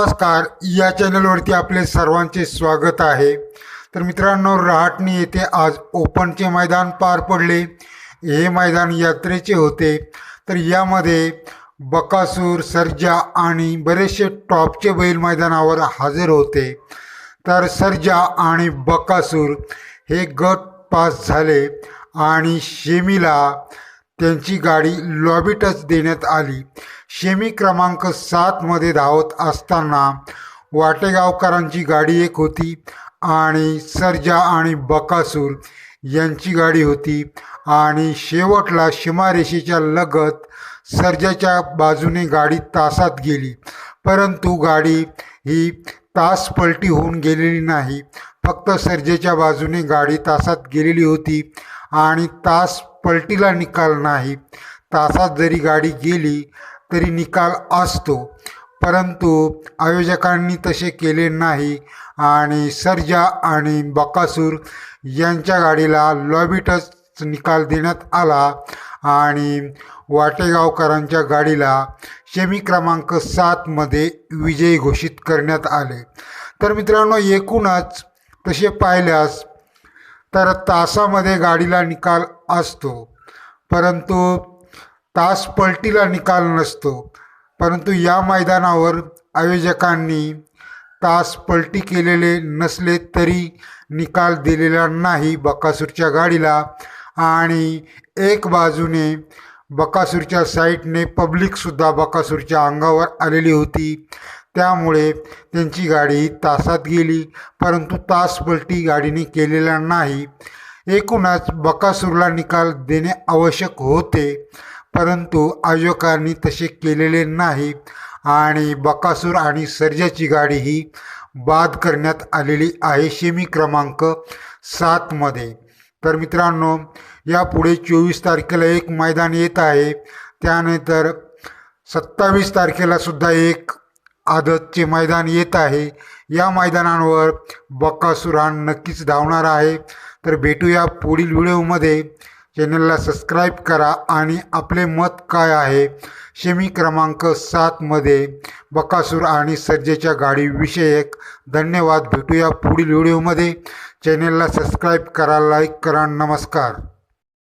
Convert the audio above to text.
नमस्कार या चॅनलवरती आपले सर्वांचे स्वागत आहे. तर मित्रांनो रहाटणी येथे आज ओपनचे मैदान पार पडले. हे मैदान यात्रेचे होते. तर यामध्ये बकासूर सर्जा आणि बरेचसे टॉपचे बैल मैदानावर हजर होते. तर सर्जा आणि बकासूर हे गट पास झाले आणि शेमीला त्यांची गाडी लॉबी टच देण्यात आली. शेमी क्रमांक सातमध्ये धावत असताना वाटेगावकरांची गाडी एक होती आणि सर्जा आणि बकासूर यांची गाडी होती. आणि शेवटला सीमारेषेच्या लगत सर्जाच्या बाजूने गाडी तासात गेली. परंतु गाडी ही तास पलटी होऊन गेलेली नाही. फक्त सर्जेच्या बाजूने गाडी तासात गेलेली होती आणि तास पलटीला निकाल नाही. तासात जरी गाडी गेली तरी निकाल असतो. परंतु आयोजकांनी तसे केले नाही आणि सर्जा आणि बकासूर यांच्या गाडीला लॉबिटच निकाल देण्यात आला आणि वाटेगावकरांच्या गाडीला शेमी क्रमांक सातमध्ये विजयी घोषित करण्यात आले. तर मित्रांनो एकूणच तसे पाहिल्यास तर तासामध्ये गाडीला निकाल असतो. परंतु तास पलटीला निकाल नसतो. परंतु या मैदानावर आयोजकांनी तास पलटी केलेले नसले तरी निकाल दिलेला नाही बकासूरच्या गाडीला. आणि एक बाजूने बकासूरच्या साईडने पब्लिकसुद्धा बकासूरच्या अंगावर आलेली होती. त्यामुळे त्यांची गाडी तासात गेली परंतु तास पलटी गाडीने केलेला नाही. एकूणच बकासूरला निकाल देणे आवश्यक होते. परंतु आयोजकांनी तसे केलेले नाही आणि बकासूर आणि सर्जाची गाडी ही बाद करण्यात आलेली आहे शेमी क्रमांक सातमध्ये तर मित्रांनो यापुढे चोवीस तारखेला एक मैदान येत आहे. त्यानंतर सत्तावीस तारखेला सुद्धा एक आदतचे मैदान येत आहे. या मैदानांवर बक्कासूर नक्कीच धावणार आहे. तर भेटूया पुढील व्हिडिओमध्ये चॅनलला सबस्क्राईब करा आणि आपले मत काय आहे शेमी क्रमांक सातमध्ये बकासूर आणि सर्जेच्या गाडीविषयक धन्यवाद. भेटूया पुढील व्हिडिओमध्ये. चॅनलला सबस्क्राईब करा लाईक करा नमस्कार.